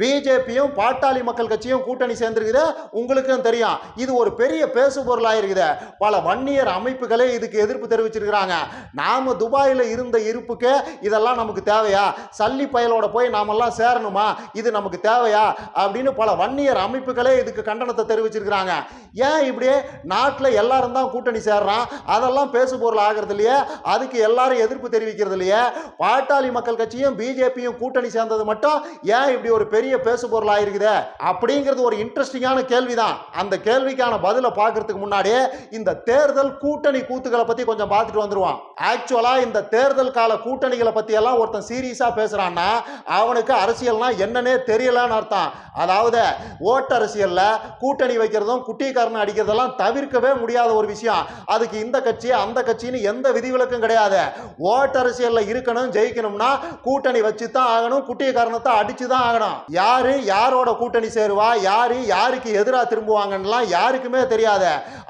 பிஜேபியும் பாட்டாளி மக்கள் கட்சியும் கூட்டணி சேர்ந்திருக்குது உங்களுக்கும் தெரியும். இது ஒரு பெரிய பேசு பொருளாக இருக்குது பல வன்னியர் அமைப்புகளே இதுக்கு எதிர்ப்பு தெரிவிச்சிருக்கிறாங்க. நாம துபாயில் இருந்த இருப்புக்கு இதெல்லாம் நமக்கு தேவையா? சல்லி பயலோட போய் நாமெல்லாம் சேரணுமா? இது நமக்கு தேவையா? அப்படின்னு பல வன்னியர் அமைப்புகளே இதுக்கு கண்டனத்தை தெரிவிச்சிருக்கிறாங்க. ஏன் இப்படியே நாட்டில் எல்லாரும் தான் கூட்டணி சேர்றான். அதெல்லாம் பேசு பொருள் ஆகிறது இல்லையே. அதுக்கு எல்லாரும் எதிர்ப்பு தெரிவிக்கிறது இல்லையே. பாட்டாளி மக்கள் கட்சியும் பிஜேபியும் கூட்டணி சேர்ந்தது மட்டும் ஏன் இப்படி ஒரு பெரிய பேசு பொருளாக இருக்குதே அப்படிங்கிறது ஒரு இன்ட்ரெஸ்டிங்கான கேள்விதான். அந்த கேள்விக்கான பதிலை பார்க்கறதுக்கு முன்னாடியே இந்த தேர்தல் கூட்டணி கூத்துக்களை பற்றி கொஞ்சம் பார்த்துட்டு வந்துடுவான் ஆக்சுவலாக இந்த தேர்தல் கால கூட்டணிகளை பற்றி எல்லாம் ஒருத்தன் சீரியஸா பேசுகிறான்னா அவனுக்கு அரசியல்னா என்னன்னே தெரியலன்னு அர்த்தம். அதாவது ஓட்டு அரசியலில் கூட்டணி வைக்கிறதும் குட்டிக்காரன் அடிக்கிறதெல்லாம் தவிர்க்கவே முடியாத ஒரு விஷயம். அதுக்கு இந்த கட்சி அந்த கட்சின்னு எந்த விதிவிலக்கும் கிடையாது. ஓட்டு அரசியலில் இருக்கணும் ஜெயிக்கணும்னா கூட்டணி வச்சு தான் ஆகணும் குட்டிய காரணத்தை அடிச்சு தான் ஆகணும். யாரு யாரோட கூட்டணி சேருவா? யாரு யாருக்கு எதிராக திரும்புவாங்கன்னுலாம் யாருக்குமே தெரியாத.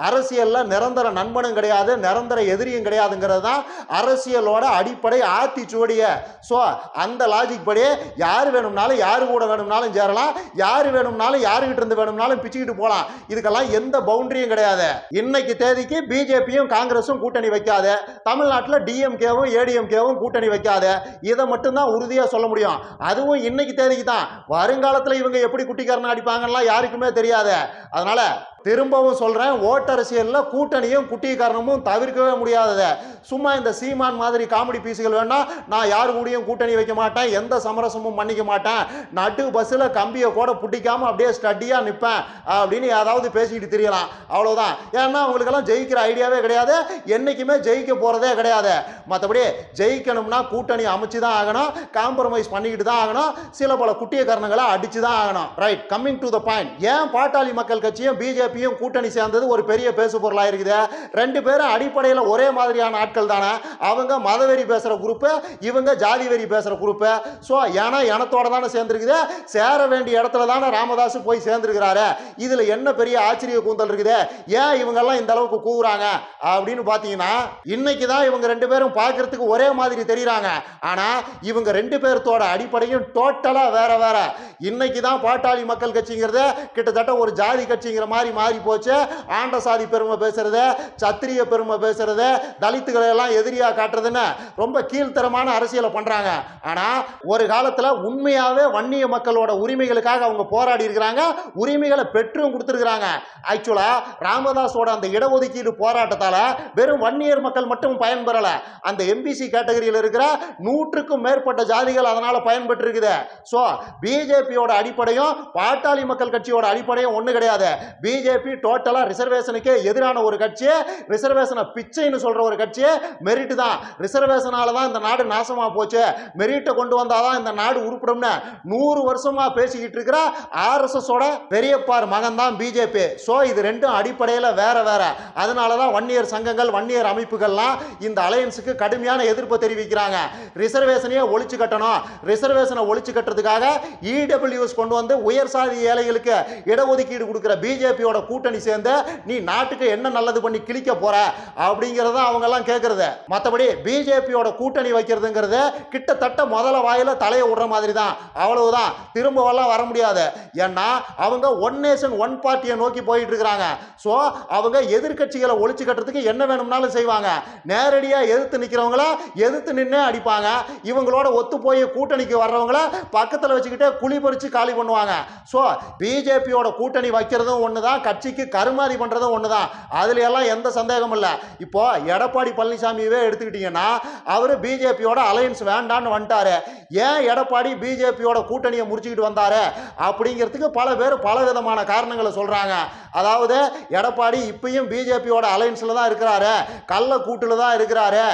அரசியல்ல நிரந்தர நண்பனும் கிடையாது நிரந்தர எதிரியும் கிடையாதுங்கிறது தான் அரசியலோட அடிப்படை ஆத்தி சுவடிய. ஸோ அந்த லாஜிக் படி யார் வேணும்னாலும் யாரு கூட வேணும்னாலும் சேரலாம். யார் வேணும்னாலும் யாருக்கிட்ட இருந்து வேணும்னாலும் பிச்சுக்கிட்டு போகலாம். இதுக்கெல்லாம் எந்த பவுண்டரியும் கிடையாது. இன்னைக்கு தேதிக்கு பிஜேபியும் காங்கிரஸும் கூட்டணி வைக்காது. தமிழ்நாட்டில் டிஎம்கேவும் ஏடிஎம்கேவும் கூட்டணி வைக்காது. இதை மட்டும்தான் உறுதியாக சொல்ல முடியும். அதுவும் இன்னைக்கு தேதிக்கு தான். வருங்காலத்தில் இவங்க எப்படி குட்டிக்காரன் அடிப்பாங்கன்னா யாருக்குமே தெரியாது. அதனால திரும்பவும் சொல்றேன் ஓட்டரசியலில் கூட்டணியும் குட்டிக்காரனமும் தவிர்க்கவே முடியாதது. சும்மா இந்த சீமான் மாதிரி காமெடி பீஸுகள் வேணா நான் யாரு கூடயும் கூட்டணி வைக்க மாட்டேன் எந்த சமரசமும் பண்ணிக்க மாட்டேன். நட்டு பஸ்ஸில் கம்பியை கூட பிடிக்காம அப்படியே ஸ்டடியாக நிற்பேன் அப்படின்னு ஏதாவது பேசிக்கிட்டு தெரியலாம். அவ்வளோதான் ஏன்னா அவங்களுக்கெல்லாம் ஜெயிக்கிற ஐடியாவே கிடையாது என்றைக்குமே ஜெயிக்க போகிறதே கிடையாது. மற்றபடி ஜெயிக்கணும்னா கூட்டணி அமைச்சு தான் ஆகணும் காம்ப்ரமைஸ் பண்ணிக்கிட்டு தான் ஆகணும் சில பல குட்டிய காரணங்களை அடிச்சு தான் ஆகணும். Right coming to the point ஏன் பாட்டாளி மக்கள் கட்சியும் பிஜேபியும் கூட்டணி சேர்ந்தது. ஒரு பெரிய பேசு பொருளாக இருக்குது. ரெண்டு பேரும் அடிப்படையில் ஒரே மாதிரியான ஆட்கள் தானே. அவங்க மதவெறி பேசுகிற குரூப்பு இவங்க ஜாதி வெறி பேசுகிற குரூப்பு ஸோ ஏன்னா இனத்தோட தானே சேர்ந்துருக்குது. சேர வேண்டிய இடத்துல தானே ராமதாஸ் போய் சேர்ந்துருக்கிறாரு. இதில் என்ன பெரிய ஆச்சரிய கூந்தல் இருக்குது? ஏன் இவங்கெல்லாம் இந்த அளவுக்கு கூவுறாங்க? அப்படின்னு பார்த்தீங்கன்னா இன்னைக்கு தான் இவங்க ரெண்டு பேரும் பார்க்கறதுக்கு ஒரே மாதிரி தெரியுறாங்க. ஆனால் இவங்க ரெண்டு பேர்த்தோட அடிப்படையும் டோட்டலாக வேற வேற. இன்னைக்கு தான் பாட்டாளி மக்கள் கட்சிங்கிறது கிட்டத்தட்ட ஒரு ஜாதி கட்சிங்கிற மாதிரி மாறி போச்சு ஆண்ட சாதி பெருமை பேசுறது சத்திரிய பெருமை பேசுறது தலித்துகளை எல்லாம் எதிரியா காட்டுறதுன்னு ரொம்ப கீழ்த்தரமான அரசியலை பண்றாங்க. ஆனா ஒரு காலத்துல உண்மையாவே வன்னிய மக்களோட உரிமைகளுக்காக அவங்க போராடி இருக்கிறாங்க. உரிமைகளை பெற்றும் கொடுத்துருக்காங்க ஆக்சுவலா ராமதாஸோட அந்த இடஒதுக்கீடு போராட்டத்தால வெறும் வன்னியர் மக்கள் மட்டும் பயன்பெறல. அந்த எம்பிசி கேட்டகரியில் இருக்கிற நூற்றுக்கும் மேற்பட்ட ஜாதிகள் அதனால பயன்பெற்று இருக்குது ஸோ பிஜேபியோட அடிப்படையும் பாட்டாளி மக்கள் கட்சியோட அடிப்படையும் ஒன்று கிடையாது. பிஜேபி டோட்டலாக ரிசர்வேஷனுக்கே எதிரான ஒரு கட்சி. ரிசர்வேஷனை பிச்சைன்னு சொல்கிற ஒரு கட்சி. மெரிட்டு தான். ரிசர்வேஷனால் தான் இந்த நாடு நாசமாக போச்சு. மெரிட்டை கொண்டு வந்தால் தான் இந்த நாடு உருப்படும்னு நூறு வருஷமாக பேசிக்கிட்டு இருக்கிற ஆர்எஸ்எஸோட பெரியப்பார் மகன் தான் பிஜேபி ஸோ இது ரெண்டும் அடிப்படையில் வேற வேற. அதனால தான் ஒன் இயர் சங்கங்கள் ஒன் இயர் அமைப்புகள்லாம் இந்த அலையன்ஸுக்கு கடுமையான எதிர்ப்பு தெரிவிக்கிறாங்க. ரிசர்வேஷனையே ஒழிச்சு கட்டணும். ரிசர்வேஷனை ஒழிச்சு கட்டுறதுக்காக இடபிள்யூஎஸ் கொண்டு வந்து உயர் சாதி ஏழைகளுக்கு இடஒதுக்கீடு கொடுக்குற பிஜேபியோட கூட்டணி சேர்ந்து நீ நாட்டுக்கு என்ன நல்லது பண்ணி கிழிக்க போற அப்படிங்கிறத அவங்க எல்லாம் கேட்கறது மற்றபடி பிஜேபியோட கூட்டணி வைக்கிறதுங்கிறது கிட்டத்தட்ட முதல்ல வாயில தலையை விடுற மாதிரி தான் அவ்வளவுதான். திரும்பவெல்லாம் வர முடியாது. ஏன்னா அவங்க ஒன் நேஷன் ஒன் பார்ட்டியை நோக்கி போயிட்டு இருக்கிறாங்க ஸோ அவங்க எதிர்க்கட்சிகளை ஒழிச்சு கட்டுறதுக்கு என்ன வேணும்னாலும் செய்வாங்க. நேரடியாக எதிர்த்து நிற்கிறவங்கள எதிர்த்து நின்று அடிப்பாங்க. இவங்களோட ஒத்து போய் கூட்டணிக்கு வர்றவங்கள பக்கத்தில் வச்சுக்கிட்டே குழி பறித்து காலி பண்ணுவாங்க. ஸோ பிஜேபியோட கூட்டணி வைக்கிறதும் ஒன்று தான் கட்சிக்கு கருமாதி பண்ணுறதும் ஒன்று தான் அதுல எல்லாம் எந்த சந்தேகமும் இல்லை. இப்போ எடப்பாடி பழனிசாமியவே எடுத்துக்கிட்டிங்கன்னா அவர் பிஜேபியோட அலையன்ஸ் வேண்டான்னு வந்துட்டாரு. ஏன் எடப்பாடி பிஜேபியோட கூட்டணியை முடிச்சுக்கிட்டு வந்தார்? அப்படிங்கிறதுக்கு பல பேர் பல விதமான காரணங்களை சொல்கிறாங்க அதாவது எடப்பாடி இப்பயும் பிஜேபியோட அலையன்ஸில் தான் இருக்கிறாரு. கள்ள கூட்டில் தான் இருக்கிறாரு.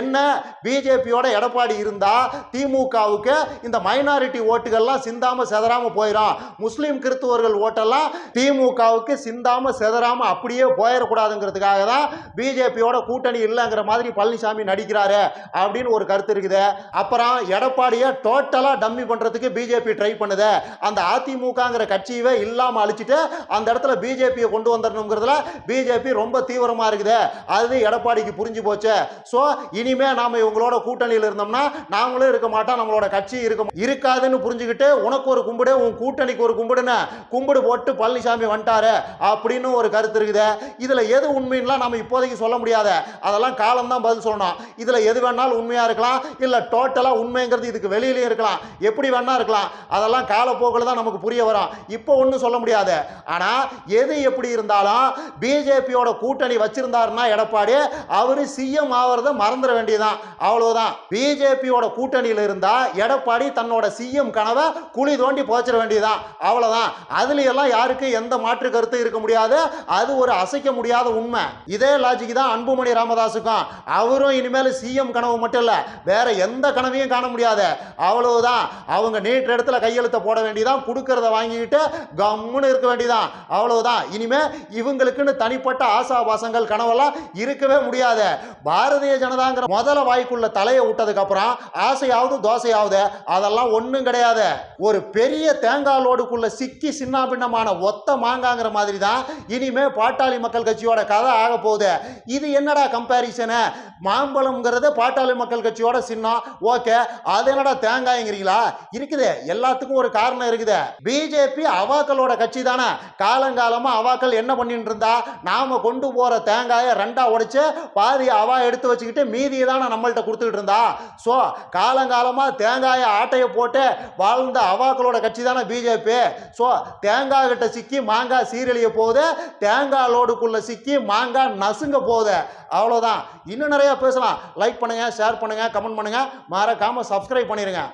என்ன பிஜேபியோட எடப்பாடி இருந்தால் திமுகவுக்கு இந்த மைனாரிட்டி ஓட்டுகள்லாம் சிந்தாமல் செதறாமல் போயிடும் முஸ்லீம் கிறிஸ்துவர்கள் ஓட்டெல்லாம் திமுகவுக்கு சிந்தாமல் செதறாமல் அப்படியே போயிடக்கூடாதுங்கிறதுக்காக தான் பிஜேபியோட கூட்டணி இல்லைங்கிற மாதிரி பழனிசாமி நடிக்கிறாரு அப்படின்னு ஒரு கருத்து இருக்குது. அப்புறம் எடப்பாடியை டோட்டலாக டம்மி பண்ணுறதுக்கு பிஜேபி ட்ரை பண்ணுது. அந்த அதிமுகங்கிற கட்சியவே இல்லாமல் அழிச்சிட்டு அந்த இடத்துல பிஜேபியை கொண்டு வந்துடணுங்கிறதுல பிஜேபி ரொம்ப தீவிரமாக இருக்குது. அது எடப்பாடிக்கு புரிஞ்சு போச்சு. ஸோ இனிமே நாம் இவங்களோட கூட்டணியில் இருந்தோம்னா நாங்களும் இருக்க மாட்டோம் நம்மளோட கட்சி இருக்க இருக்காதுன்னு புரிஞ்சுக்கிட்டு உனக்கு ஒரு கும்பிடு உன் கூட்டணிக்கு ஒரு கும்பிடுன்னு கும்பிடு போட்டு பழனிசாமி வந்துட்டாரு. அப்படின்னு ஒரு கருத்து இருக்குது. இதுல எது உண்மைன்னுலாம் நம்ம இப்போதைக்கு சொல்ல முடியாது. அதெல்லாம் காலம்தான் பதில் சொல்லணும். இதுல எது வேணாலும் உண்மையா இருக்கலாம். இல்ல டோட்டலா உண்மைங்கிறது இதுக்கு வெளியிலையும் இருக்கலாம். எப்படி வேணா இருக்கலாம். அதெல்லாம் காலப்போக்கில் தான் நமக்கு புரிய வரும். இப்போ ஒன்றும் சொல்ல முடியாது. ஆனா எது எப்படி இருந்தாலும் பிஜேபியோட கூட்டணி வச்சிருந்தாருன்னா எடப்பாடி அவரு சிஎம் ஆகிறத மறந்துட வேண்டியதுதான். அவ்வளவுதான். பிஜேபியோட கூட்டணியில் இருந்தா எடப்பாடி தன்னோட சிஎம் கனவை குழி தோண்டி புதைச்சிட வேண்டியதுதான். அவ்வளவுதான். அதுல எல்லாம் யாருக்கு எந்த மாற்று கருத்து இருக்க முடியாது அது ஒரு அசைக்க முடியாத உண்மை. இதே லாஜிக் தான் அன்புமணி ராமதாஸுக்கும். அவரும் இனிமேல் சிஎம் கனவு மட்டும் இல்லை வேற எந்த கனவையும் காண முடியாது. அவ்வளவுதான். அவங்க நீட்ட இடத்துல கையெழுத்த போட வேண்டியதான் கொடுக்கறத வாங்கிக்கிட்டு கம்முன்னு இருக்க வேண்டியதான் அவ்வளவுதான். இனிமே இவங்களுக்குன்னு தனிப்பட்ட ஆசாபாசங்கள் கனவெல்லாம் இருக்கவே முடியாது. பாரதிய ஜனதாங்கிற முதல வாய்க்குள்ள தலையை விட்டதுக்கு அப்புறம் ஆசையாவது தோசையாவது அதெல்லாம் ஒன்றும் கிடையாது. ஒரு பெரிய தேங்காய் லோடுக்குள்ள சிக்கி சின்னாபின்னமான ஒத்த மாங்காங்கிற மாதிரி தான் இனிமே பாட்டாளி மக்கள் கட்சியோட கதை ஆக போகுது. இது என்னடா கம்பேரிசனு மாம்பழம்ங்கிறத பாட்டாளி மக்கள் கட்சியோட சின்னம். ஓகே அது என்னடா தேங்காய்ங்கிறீங்களா? இருக்குது. எல்லாத்துக்கும் ஒரு காரணம் இருக்குது. பிஜேபி அவாக்களோட கட்சி தானே. காலங்காலமா அவாக்கள் என்ன பண்ணிட்டு இருந்தா? நாம கொண்டு போற தேங்காயை ரெண்டா உடைச்சு பாதி அவா எடுத்து வச்சுக்கிட்டு மீதியை தானே நம்மள்ட்ட கொடுத்துக்கிட்டு இருந்தா? ஸோ காலங்காலமா தேங்காயை ஆட்டையை போட்டு வாழ்ந்த அவாக்களோட கட்சி தானே பிஜேபி. ஸோ தேங்காய் கிட்ட சிக்கி மாங்காய் வெளியே போகுது தேங்காய் லோடுக்குள்ள சிக்கி மாங்காய் நசுங்க போகுது. அவ்வளோதான் இன்னும் நிறையா பேசலாம். லைக் பண்ணுங்க ஷேர் பண்ணுங்க கமெண்ட் பண்ணுங்க. மறக்காம சப்ஸ்கிரைப் பண்ணிடுங்க